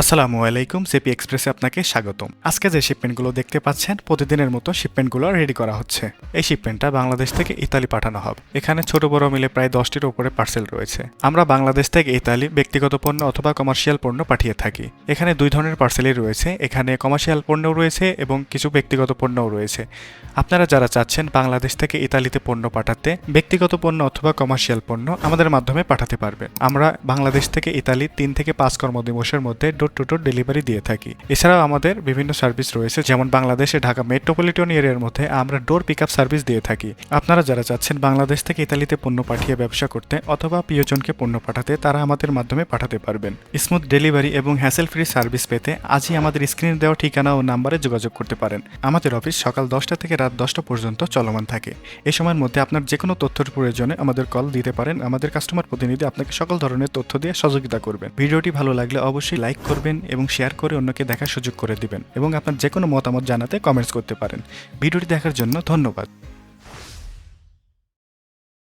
আসসালামু আলাইকুম জেপি এক্সপ্রেসে আপনাকে স্বাগতম। আজকে যে শিপমেন্টগুলো দেখতে পাচ্ছেন, প্রতিদিনের মতো শিপমেন্টগুলো রেডি করা হচ্ছে। এই শিপমেন্টটা বাংলাদেশ থেকে ইতালি পাঠানো হবে। এখানে ছোট বড় মিলে প্রায় দশটির উপরে পার্সেল রয়েছে। আমরা বাংলাদেশ থেকে ইতালি ব্যক্তিগত পণ্য অথবা কমার্শিয়াল পণ্য পাঠিয়ে থাকি। এখানে দুই ধরনের পার্সেলই রয়েছে। এখানে কমার্শিয়াল পণ্যও রয়েছে এবং কিছু ব্যক্তিগত পণ্যও রয়েছে। আপনারা যারা চাচ্ছেন বাংলাদেশ থেকে ইতালিতে পণ্য পাঠাতে, ব্যক্তিগত পণ্য অথবা কমার্শিয়াল পণ্য আমাদের মাধ্যমে পাঠাতে পারবেন। আমরা বাংলাদেশ থেকে ইতালি তিন থেকে পাঁচ কর্মদিবসের মধ্যে ডোর টু ডোর ডেলিভারি দিয়ে থাকি। এছাড়াও আমাদের বিভিন্ন সার্ভিস রয়েছে, যেমন বাংলাদেশে ঢাকা মেট্রোপলিটন এরিয়ার মধ্যে আমরা ডোর পিক আপ সার্ভিস দিয়ে থাকি। আপনারা যারা চাচ্ছেন বাংলাদেশ থেকে ইতালিতে পণ্য পাঠিয়ে ব্যবসা করতে অথবা প্রিয়জনকে পণ্য পাঠাতে, তারা আমাদের মাধ্যমে পাঠাতে পারবেন। স্মুথ ডেলিভারি এবং হ্যাসেল ফ্রি সার্ভিস পেতে আজই আমাদের স্ক্রিনে দেওয়া ঠিকানা ও নাম্বারে যোগাযোগ করতে পারেন। আমাদের অফিস সকাল দশটা থেকে রাত দশটা পর্যন্ত চলমান থাকে। এই সময়ের মধ্যে আপনার যে কোনো তথ্যের প্রয়োজনে আমাদের কল দিতে পারেন। আমাদের কাস্টমার প্রতিনিধি আপনাকে সকল ধরনের তথ্য দিয়ে সহযোগিতা করবেন ভিডিওটি ভালো লাগলে অবশ্যই লাইক করবেন এবং শেয়ার করে অন্যকে দেখার সুযোগ করে দিবেন এবং আপনার যে কোনো মতামত জানাতে কমেন্টস করতে পারেন। ভিডিওটি দেখার জন্য ধন্যবাদ।